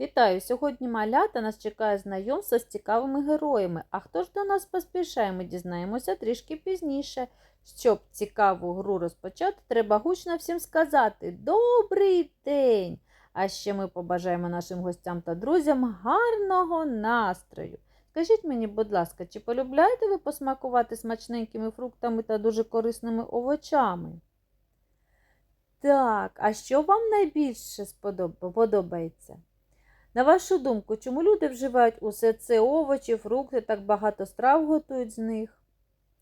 Вітаю! Сьогодні малята нас чекає знайомство з цікавими героями. А хто ж до нас поспішає, ми дізнаємося трішки пізніше. Щоб цікаву гру розпочати, треба гучно всім сказати Добрий день! А ще ми побажаємо нашим гостям та друзям гарного настрою. Скажіть мені, будь ласка, чи полюбляєте ви посмакувати смачненькими фруктами та дуже корисними овочами? Так, а що вам найбільше сподоб- подобається? На вашу думку, чому люди вживають усе це овочі, фрукти, так багато страв готують з них?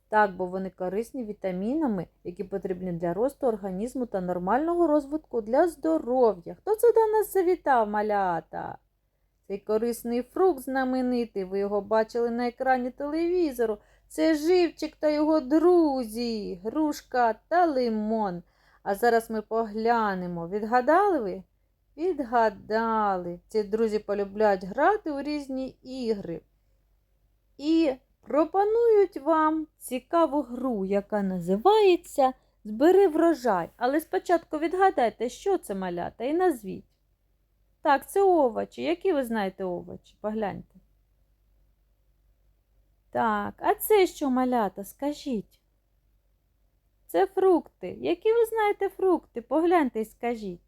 Так, бо вони корисні вітамінами, які потрібні для росту організму та нормального розвитку для здоров'я. Хто це до нас завітав, малята? Цей корисний фрукт знаменитий, ви його бачили на екрані телевізору. Це живчик та його друзі, грушка та лимон. А зараз ми поглянемо. Відгадали ви? Відгадали. Ці друзі полюбляють грати у різні ігри. І пропонують вам цікаву гру, яка називається Збери врожай. Але спочатку відгадайте, що це малята, і назвіть. Так, це овочі. Які ви знаєте овочі? Погляньте. Так, а це що малята? Скажіть. Це фрукти. Які ви знаєте фрукти? Погляньте і скажіть.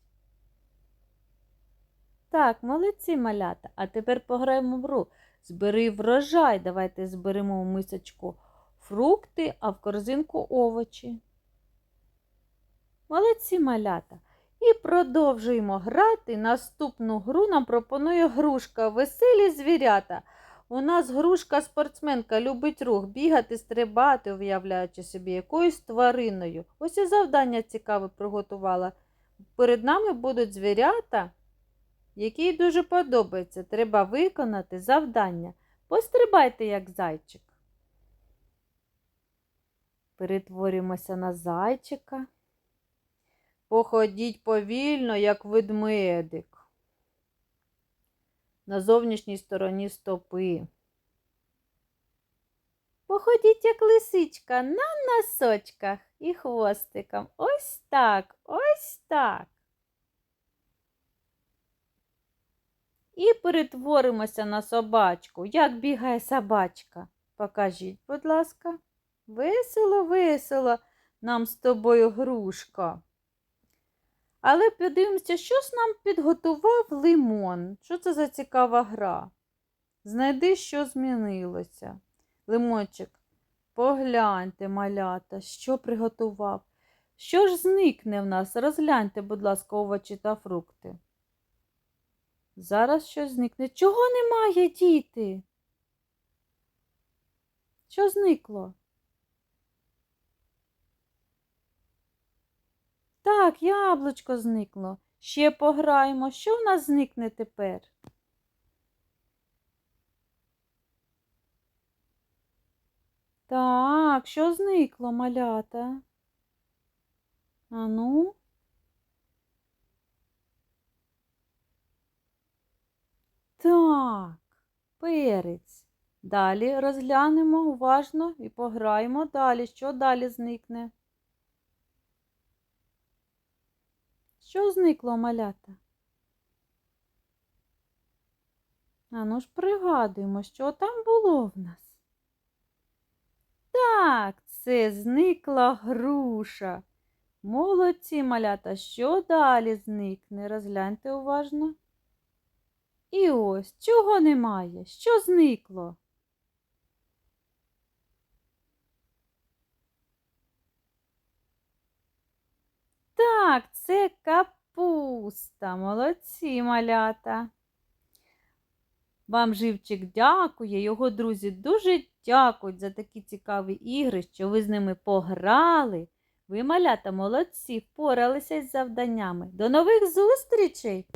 Так, молодці малята. А тепер пограємо в гру. Збери врожай. Давайте зберемо в мисочку фрукти, а в корзинку овочі. Молодці малята. І продовжуємо грати. Наступну гру нам пропонує грушка Веселі звірята. У нас грушка спортсменка любить рух, бігати, стрибати, уявляючи собі якоюсь твариною. Ось і завдання цікаве приготувала. Перед нами будуть звірята, які їй дуже подобаються. Треба виконати завдання. Пострибайте, як зайчик. Перетворюємося на зайчика. Походіть повільно, як ведмедик. На зовнішній стороні стопи. Походіть, як лисичка, на носочках і хвостиком. Ось так, ось так. І перетворимося на собачку. Як бігає собачка? Покажіть, будь ласка. Весело, весело нам з тобою грушка. Але подивимося, що ж нам підготував лимон. Що це за цікава гра? Знайди, що змінилося. Лимончик, погляньте, малята, що приготував. Що ж зникне в нас? Розгляньте, будь ласка, овочі та фрукти. Зараз щось зникне. Чого немає, діти? Що зникло? Так, яблучко зникло. Ще пограємо. Що в нас зникне тепер? Так, що зникло, малята? Ану? Так, перець. Далі розглянемо уважно і пограємо далі. Що далі зникне? Що зникло, малята? А ну ж пригадуємо, що там було в нас. Так, це зникла груша. Молодці малята, що далі зникне? Розгляньте уважно. І ось чого немає? Що зникло? Так, це капуста. Молодці малята. Вам живчик дякує, його друзі дуже дякують за такі цікаві ігри, що ви з ними пограли. Ви, малята, молодці, впоралися із завданнями. До нових зустрічей!